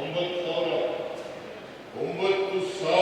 ಒಂಬತ್ತು ಸಾವಿರ ಒಂಬತ್ತು ಸಾವಿರ.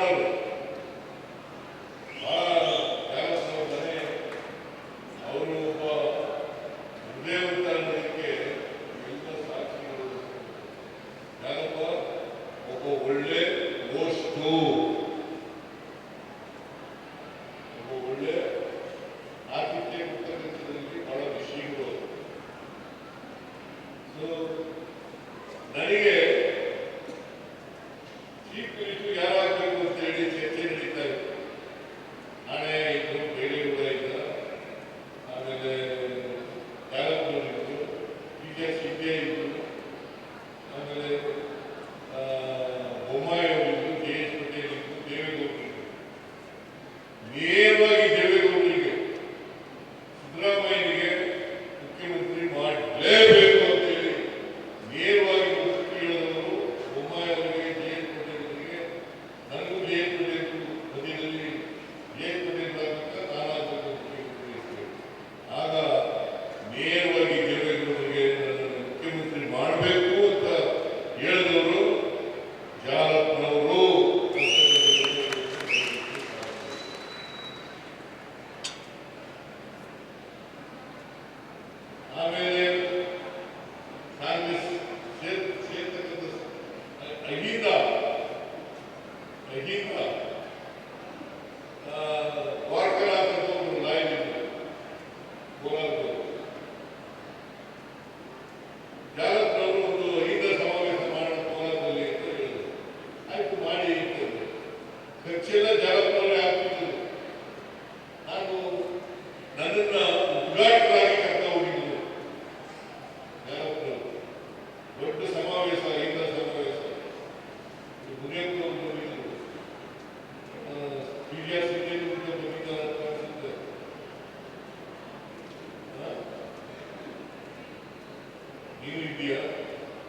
If you know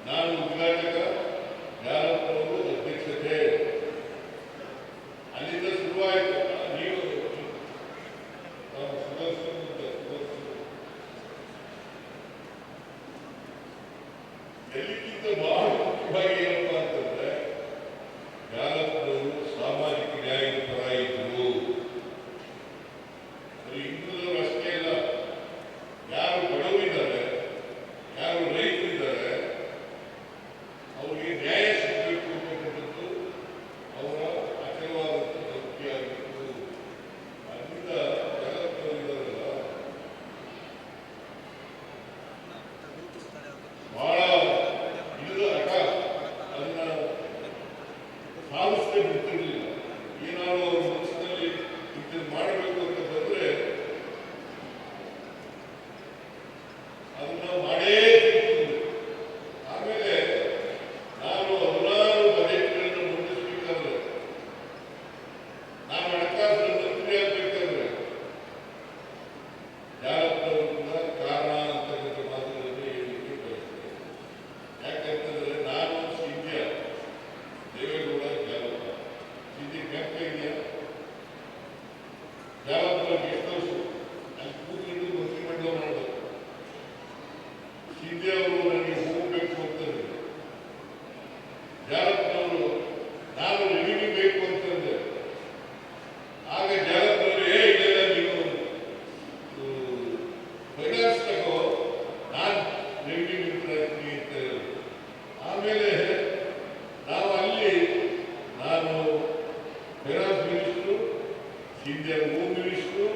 ನಾನು ಉದ್ಘಾಟಕ ಯಾರಪ್ಪ ಅವರು ಅಧ್ಯಕ್ಷತೆ? ಅವರು ನನಗೆ ಹೋಗಬೇಕು ಅಂತಂದ್ರೆ ಜಾಗತ್ನವರು ನಾನು ನಿಮಗೆ ಬೇಕು ಅಂತಂದ್ರೆ, ಆಗ ಜಾಗತ್ನವರು, ಏ ಇದೆಲ್ಲ ನೀವು ಫೈನಾನ್ಸ್ ತಗೋ, ನಾನು ನಿಮಗೆ ನಿಂತಾಯ್ತೀನಿ ಅಂತ ಆಮೇಲೆ ನಾವು ಅಲ್ಲಿ, ನಾನು ಫೈನಾನ್ಸ್ ಮಿನಿಸ್ಟ್ರು ಹಿಂದೆ ಹೋಮ್ ಮಿನಿಸ್ಟ್ರು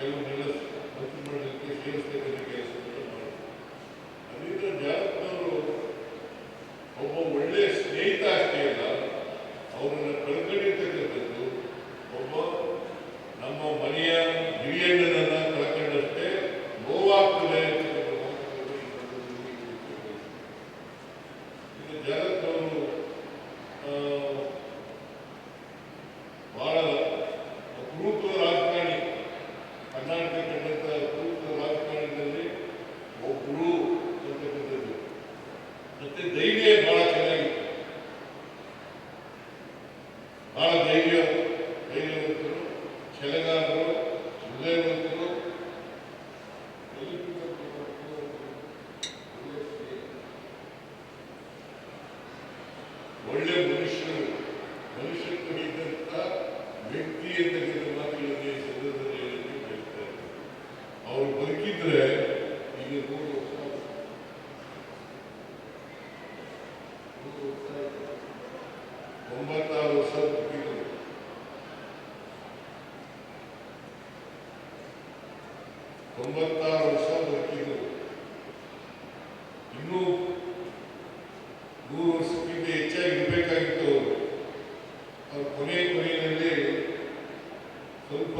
ಕೆಲವನ್ನೆಲ್ಲ ಖರ್ಚು ಮಾಡಲಿಕ್ಕೆ ಒಬ್ಬ ಒಳ್ಳೆಯ ಸ್ನೇಹಿತ ಅಷ್ಟೇ ಅಲ್ಲ, ಅವರನ್ನು ಒಬ್ಬ ನಮ್ಮ ಮನೆಯ ಹಿರಿಯಣ್ಣನನ್ನು ಕಳ್ಕೊಂಡಷ್ಟೇ ನೋವಾಗ್ತದೆ ಜಾಗತ್ನವರು ಕೆಲಗಾರರು ಹೃದಯವಂತರು ಒಳ್ಳೆ ಮನುಷ್ಯರು ಮನುಷ್ಯತ್ವ ಇದ್ದಂಥ ವ್ಯಕ್ತಿ ಎಂದರೆ ಮಾತುಗಳಲ್ಲಿ ಸಂದರ್ಭದಲ್ಲಿ ಅವರು ಬದುಕಿದ್ರೆ ಈಗ ಮೂರು ವರ್ಷ ಮೂರು ವರ್ಷ ತೊಂಬತ್ತಾರು ವರ್ಷ ಬದುಕಿದ್ರು ಇನ್ನೂ ನೂರು ವರ್ಷಕ್ಕಿಂತ ಹೆಚ್ಚಾಗಿ ಇರಬೇಕಾಗಿತ್ತು. ಅವರು ಕೊನೆ ಕೊನೆಯಲ್ಲಿ ಸ್ವಲ್ಪ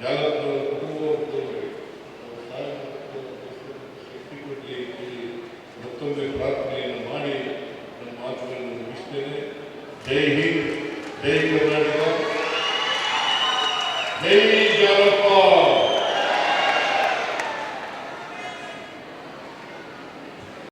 Yellow